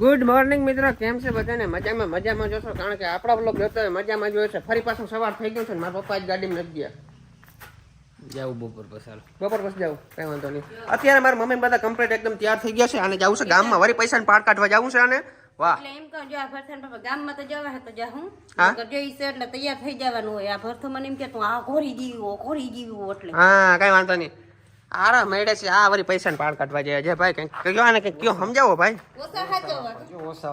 Good morning મિત્રો. કેમ છે બધાને? મજામાં મજામાં જોશો? કારણ કે આપણા બ્લોગ જોતો હોય મજામાં જોયો છે. ફરી પાછું સવાર થઈ ગયું છે ને મારા પપ્પા જ ગાડીમાં નથી ગયા. જાવું બપોર પસાર બપોર પછી જાવ કઈ વાંધો નહીં. અત્યારે મારા મમ્મી બધા કમ્પ્લીટ એકદમ તૈયાર થઈ ગયા છે. અને જવું છે ગામમાં. વળી પૈસા પાડ કાઢવા જવું છે અને વાહ. એટલે એમ કહું જો આ ભરથાન બાપા ગામમાં તો જવા હે તો હા? જોઈશે એટલે તૈયાર થઈ જવાનું હોય. આ ભરથો મને એમ કે તું આ ઘોરી જીવ્યો ઘોરી જીવ્યો એટલે. હા કઈ વાંધો નહીં. આરા મેળે છે આ વળી પૈસા પાડ કાઢવા જાય છે. ભાઈ કઈ કયો આને કઈ કયો સમજાવો ભાઈ? ઓછા વાપરજો ઓસા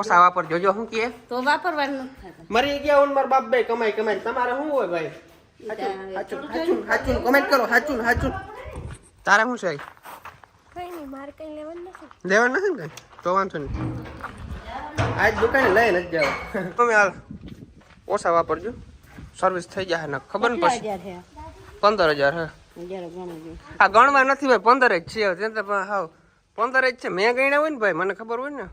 ઓછા વાપરજો. જો શું કહે તો વાપરવાનું નથી મરી ગયા હું માર બાપ ભાઈ કમાઈ કમાઈ. તમારે શું હોય ભાઈ? હાચું હાચું હાચું હાચું. કમેન્ટ કરો હાચું હાચું. તારે શું છે? કઈ નહીં મારે કઈ લેવાનું નથી. લેવાનું નથી ને કઈ? તો વાંધો નહીં. આજ દુકાને લઈ નથી જાવ. તમે હાલ ઓછા વાપરજો. સર્વિસ થઈ જાય ને ખબર ને પડશે પંદર હજાર હે. આ ગણવા નથી ભાઈ પંદર જ છે હાવ પંદર જ છે. મેં ગણ્યા હોય ને ભાઈ મને ખબર હોય ને?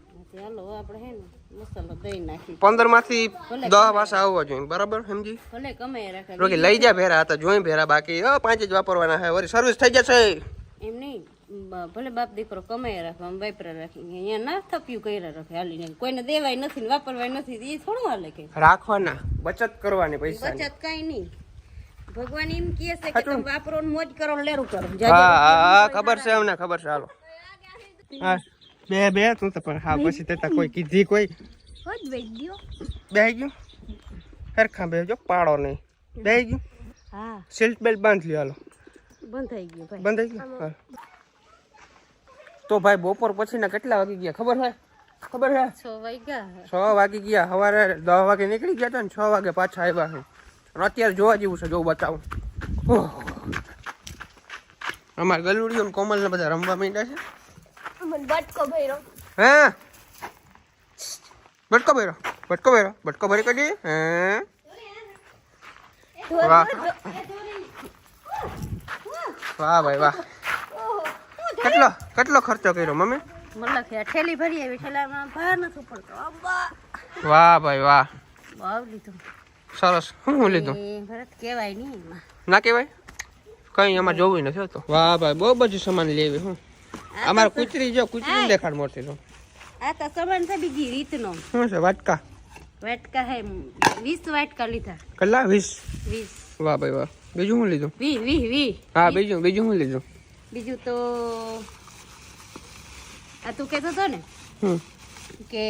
હાલો આપણે હે ને મસાલો દઈ નાખી પંદરમાંથી દસ પાછા આવવા જોઈએ બરાબર સમજી? ભલે કમાઈ રાખે. રોકી લઈ જા ભેરા હતા જોઈ ભેરા બાકી. પાંચ જ વાપરવાના છે વરી સર્વિસ થઈ જશે. એમ નહીં ભલે બાપ દીકરો કમાઈ રાખે આમ વાપરા રાખી. અહીંયા ના થપ્યું કર્યા રાખે હાલીને કોઈને દેવાય નથી ને વાપરવાય નથી એ થોડું હાલે કે. રાખવાના બચત કરવાની પૈસા બચત કઈ નહીં. ભગવાન એમ કહે છે કે તમે વાપરો ને મોજ કરો ને લેરું કરો. હા હા હા ખબર છે અમને ખબર છે હાલો. હા બે બે તું તો પણ હા પછી તે કોઈ કીધી કોઈ. હોત ભાઈ ગયો. બે ગયું? સરખા બે જો પાડો નહીં. બે ગયું? હા. સીટ બેલ્ટ બાંધ લ્યો હાલો. બંધ થઈ ગયું ભાઈ. બંધ થઈ ગયું? હા. તો ભાઈ બપોર પછીના કેટલા વાગી ગયા? ખબર છે ખબર છે છ વાગ્યા છ વાગી ગયા. સવારે દસ વાગે નીકળી ગયા હતા ને છ વાગે પાછા આવ્યા છે અને અત્યારે જોવા જેવું છે જો બતાવું. અમારે ગલુડીઓ કોમલ ને બધા રમવા માંડ્યા છે. બટકો ભર્યો. હે? બટકો ભર્યો બટકો ભર્યો બટકો ભરી કાઢી. હે? વાહ. વાહ ભાઈ વાહ. કેટલો કેટલો ખર્ચો કર્યો મમ્મી? ભરી આવી વાહ ભાઈ વાહ. લીધું. સરસ. શું હું લીધું? એ કહેવાય નહીં ના કહેવાય? કઈ અમારે જોવું નથી હોતું. વાહ ભાઈ બહુ બધું સામાન લેવી હું. અમારે કુતરી જો કૂતરી દેખાડ મોટી તો. આ તો સામાન છે બીજી રીતનો. શું છે વાટકા? વાટકા હે વીસ વાટકા લીધા. કલા વીસ? વીસ. વાહ ભાઈ વાહ. બીજું શું લીધું? વી વી વી. હા બીજું બીજું શું લીધું? બીજું તો આ તું કહેતો હતો ને હમ. કે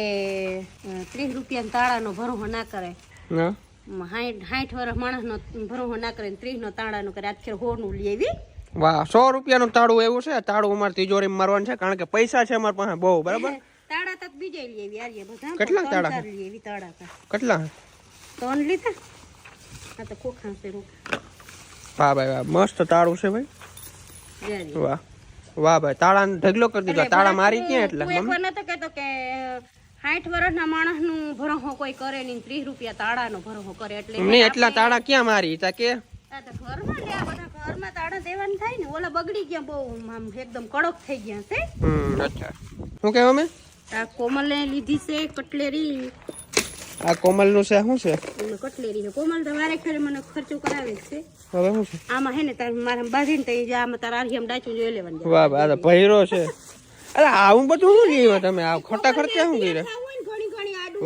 ત્રીસ રૂપિયાના તાળાનો ભરો ના કરે ના સાઠ સાઠ વર્ષ માણસનો ભરોહો ના કરે ત્રીસ નો તાળાનો કરે આજ હોનું લેવી વાહ સો રૂપિયાનું તાળું એવું છે? તાળું અમારે તિજોરીમાં મારવાનું છે કારણ કે પૈસા છે અમારી પાસે બહુ બરાબર? તાળા તક બીજે લેવી આર્ય બધા કેટલા તાળા? લેવી તાળા કેટલા? ત્રણ લીધા? આ તો ખોખા છે વાહ ભાઈ વાહ મસ્ત તાળું છે ભાઈ. વાહ વાહ ભાઈ તાળા ઢગલો કરી દીધો તાળા મારી ક્યાં એટલે તું એક કહેતો કે સાઠ વર્ષના માણસનું ભરોહો કોઈ કરે નહીં ત્રીસ રૂપિયા તાળાનો ભરોહો કરે એટલે નહીં એટલા તાળા ક્યાં મારી? તા કે. ઘરમાં લે બધા ઘરમાં તાળા દેવાનું થાય ને ઓલા બગડી ગયા બહુ આમ એકદમ કડક થઈ ગયા છે. અચ્છા. શું કહેવા અમે આ કોમલે લીધી છે કટલેરી. આ કોમલનું છે શું છે? કટલેરી છે. કોમલ તો વારે ખેરે મને ખર્ચો કરાવે છે. હવે શું છે? આમાં હે ને તાર મારા બાંધીને તઈ જા આમાં તારા આરિયમ ડાચું જોઈ લેવાનું વાહ વાહ ભૈરો છે. અરે આવું બધું શું જીવો તમે? આ ખોટા ખર્ચા શું કર્યા?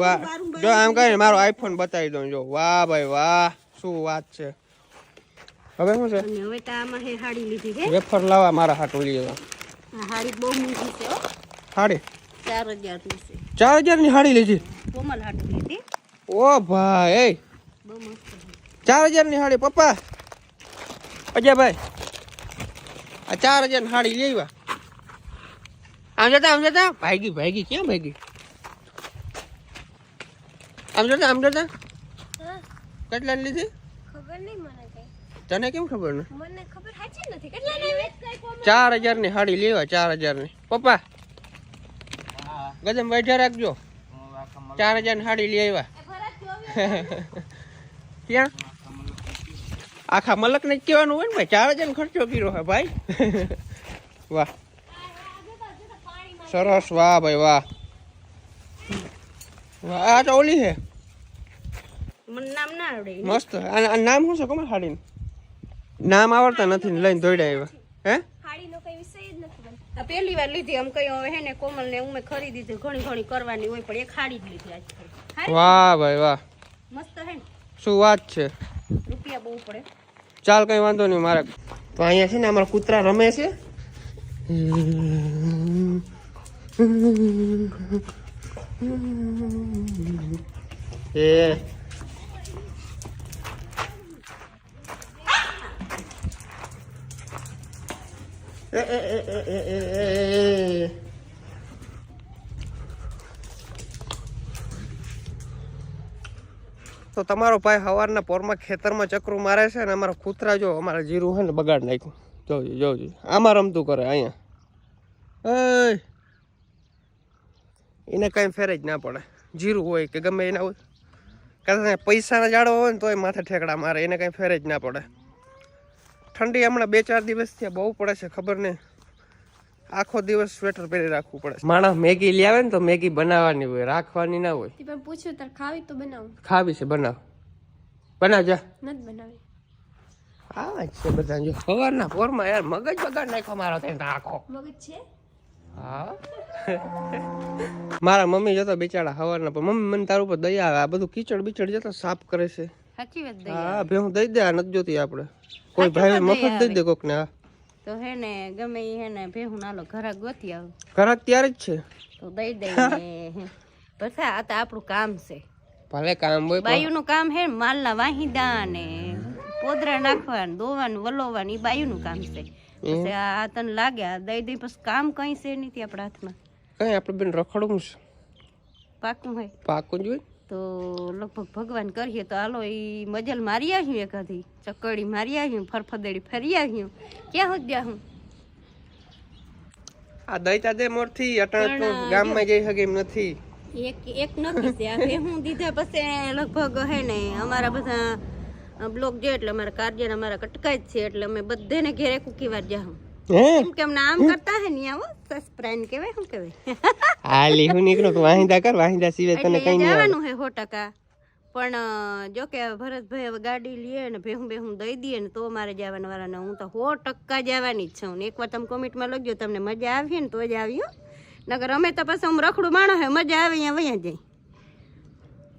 વાહ. જો આમ કહીને મારો આઈફોન બતાવી દઉં જો. વાહ ભાઈ વાહ. શું વાત છે. હવે શું છે? હવે તો આમાં હે હાડી લીધી છે વેફર લાવવા મારા હાટું જવા આ હાડી બહુ મોંઘી છે હો. હાડી? ચાર છે. ચારની હાડી લીધી? કોમલ હાડી લીધી. ઓ ભાઈ બહુ મસ્ત છે. ચાર હજારની હાડી પપ્પા. અજયભાઈ આ ચાર હજારની હાડી લેવા આમ જતા આમ જતા ભાગી ભાગી ક્યાં ભાગી આમ જતા આમ જતા કેટલા લીધી? ખબર નહીં મને તને કેમ ખબર ને? મને ખબર સાચી નથી. કેટલા ની ચાર હજારની હાડી લેવા ચાર હજારની પપ્પા ગજમ બેઠા રાખજો. ચાર હજારની હાડી લઈ આવ્યા. ક્યાં? આખા મલક ને જ કહેવાનું હોય ને ભાઈ ચાર હજાર ખર્ચો કર્યો હે ભાઈ. વાહ. સરસ વાહ ભાઈ વાહ. વાહ આ તો ઓલી છે. મને નામ ના આવડે. મસ્ત. આ નામ શું છે કમર હાડીનું? નામ આવડતા નથી ને લઈને દોડ્યા આવ્યા. હે? હાડીનો કઈ વિષય જ નથી આ પહેલી વાર લીધી આમ કઈ હવે હે ને કોમલ ને ઉમે ખરીદી છે ઘણી ઘણી કરવાની હોય પણ એ ખાડી જ લીધી આજ વાહ ભાઈ વાહ. મસ્ત હે શું વાત છે? રૂપિયા બહુ પડે. ચાલ કઈ વાંધો નહીં મારે. તો અહીંયા છે ને અમારા કૂતરા રમે છે. એ એ, એ, એ, એ, એ, એ, એ. તો તમારો ભાઈ સવારના પોરમાં ખેતરમાં ચક્રું મારે છે ને અમારા કૂતરા જો અમારા જીરું છે ને બગાડ નાખ્યું જોજો જોજો આમાં રમતું કરે અહીંયા એય. એને કાંઈ ફેર જ ના પડે. જીરું હોય કે ગમે એના હોય. કારણ પૈસાના જાડો હોય ને તોય માથે ઠેકડા મારે એને કાંઈ ફેર જ ના પડે. ઠંડી હમણાં બે ચાર દિવસથી બહુ પડે છે ખબર નહીં. આખો દિવસ સ્વેટર પહેરી રાખવું પડે માણસ મેગી લઈ આવે ને તો મેગી બનાવવાની હોય રાખવાની ના હોય. પણ પૂછ્યું તાર ખાવી તો બનાવું. ખાવી છે બનાવ. બનાવ જા નથી બનાવી. છે બધા જો સવારના પોરમાં યાર મગજ બગાડ નાખો મારો રાખો મગજ છે? હા. મારા મમ્મી જતો બિચારા હવારના પણ મમ્મી મને તારું ઉપર દયા આવે. આ બધું કીચડ બીચડ જતો સાફ કરે છે. સાચી વાત દઈ હા ભે હું દઈ દે આ નથી જોતી આપણે કોઈ ભાઈ મફત દઈ દે કોક ને હા. તો હે ને ગમે ઈ હે ને ભેહું નાલો ઘરાક ગોતી આવ. ઘરાક ત્યારે જ છે. તો દઈ દઈને પછી આ તો આપણું કામ છે. ભલે કામ હોય બાયુનું કામ હે ને માલના વાહીદા ને પોદરા નાખવાનું દોવાનું વલોવાનું ઈ બાયુનું કામ છે. પછી આ તને લાગે દઈ દઈ પછી કામ કઈ છે નથી આપણા હાથમાં? કઈ આપણે બેન રખડવું છે? પાકું હોય. પાકું જોઈએ તો લગભગ ભગવાન કરીએ તો હાલો ઈ મજલ મારી આવ્યું એકાધી ચકડી મારી આવ્યું ફરફદેડી ફરી આવ્યું ક્યાં ગયા હું? આ દૈતા દે મોરથી અટાણ ગામમાં જઈ શકે એમ નથી. એક એક નથી આ ભેહું દીધા પછી લગભગ હે ને અમારા બધા બ્લોક જે એટલે અમારા કાર્ય અમારા કટકાય જ છે એટલે અમે બધાને ઘેરે કુકી વાર જાઉં હે. એમ કે અમને કરતા હે ને આવો સસ્પ્રાઈન કહેવાય શું કહેવાય? હાલી હું નીકળું કે વાહિંદા કર વાહિંદા સિવાય તને કઈ નહીં જવાનું હે સો ટકા. પણ જો કે ભરતભાઈ હવે ગાડી લઈએ ને ભેહું ભેહું દઈ દઈએ ને તો મારે જવાના વાળાને હું તો હો ટકા જવાની જ છું. એક એકવાર તમે કોમેન્ટમાં લખજો તમને મજા આવી ને તો જ આવ્યો નગર અમે તો પછી હું રખડું માણો હે મજા આવે અહીંયા વયા જાય.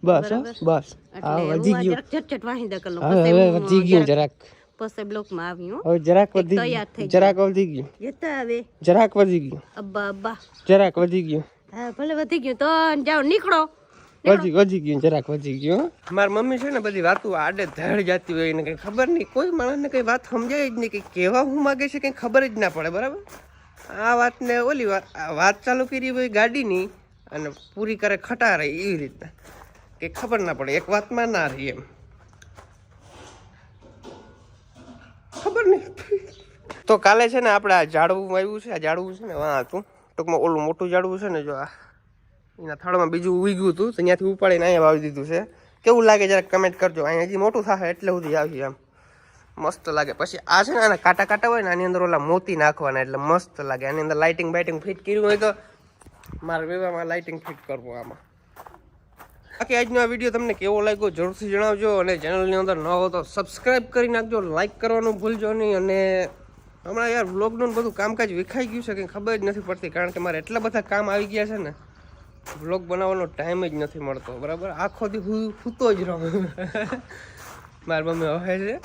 બસ બસ. હા વધી આ ગયું ઝટઝટ વાહિંદા કરી પછી હવે વધી ગયું જરાક. પછી બ્લોકમાં આવ્યું હવે જરાક વધી ગયું. જરાક વધી ગયું. જતા હવે. જરાક વધી ગયું. અબ્બા અબ્બા. જરાક વધી ગયું. હા ભલે વધી ગયું તો જાઓ નીકળો. વધી વધી ગયું જરાક વધી ગયું હો. મારી મમ્મી છે ને બધી વાતો આડે ધડ જાતી હોય એને કઈ ખબર નહીં. કોઈ માણસને કઈ વાત સમજાય જ નહીં. કે કહેવા હું માગે છે કઈ ખબર જ ના પડે બરાબર? આ વાતને ઓલી વાત આ વાત ચાલુ કરી હોય ગાડીની અને પૂરી કરે ખટારે એવી રીતના. કે ખબર ના પડે. એક વાતમાં ના રહી એમ ખબર નહીં તો કાલે છે ને આપણે આ ઝાડવું આવ્યું છે, આ ઝાડવું છે ને વાં હતું. ટૂંકમાં ઓલું મોટું ઝાડવું છે ને જો આ એના થાળમાં બીજું ઉગ્યું હતું, તો ત્યાંથી ઉપાડીને અહીંયા વાવી દીધું છે. કેવું લાગે જરાક કમેન્ટ કરજો. અહીંયા હજી મોટું થશે એટલે સુધી આવી એમ મસ્ત લાગે. પછી આ છે ને આના કાંટા કાંટા હોય ને, આની અંદર ઓલા મોતી નાખવાના એટલે મસ્ત લાગે. આની અંદર લાઇટિંગ બાઇટિંગ ફિટ કર્યું હોય તો મારે વિવાહમાં લાઇટિંગ ફિટ કરવું આમાં. બાકી આજનો આ વીડિયો તમને કેવો લાગ્યો જરૂરથી જણાવજો અને ચેનલની અંદર ન હો તો સબસ્ક્રાઈબ કરી નાખજો લાઇક કરવાનું ભૂલજો નહીં અને હમણાં યાર લોકડાઉન બધું કામકાજ વિખાઈ ગયું છે, કંઈ ખબર જ નથી પડતી, કારણ કે મારે એટલા બધા કામ આવી ગયા છે ને વ્લોગ બનાવવાનો ટાઈમ જ નથી મળતો, બરાબર? આખો દી હું સૂતો જ રહું. મારા મમ્મી હવે છે,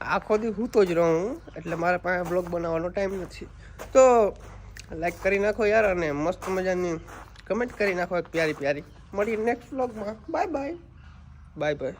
આખો દી સૂતો જ રહું, એટલે મારા પાસે વ્લોગ બનાવવાનો ટાઈમ નથી. તો લાઈક કરી નાખો યાર અને મસ્ત મજાની કમેન્ટ કરી નાખો, એક પ્યારી પ્યારી. મળીએ નેક્સ્ટ વ્લોગમાં બાય બાય બાય બાય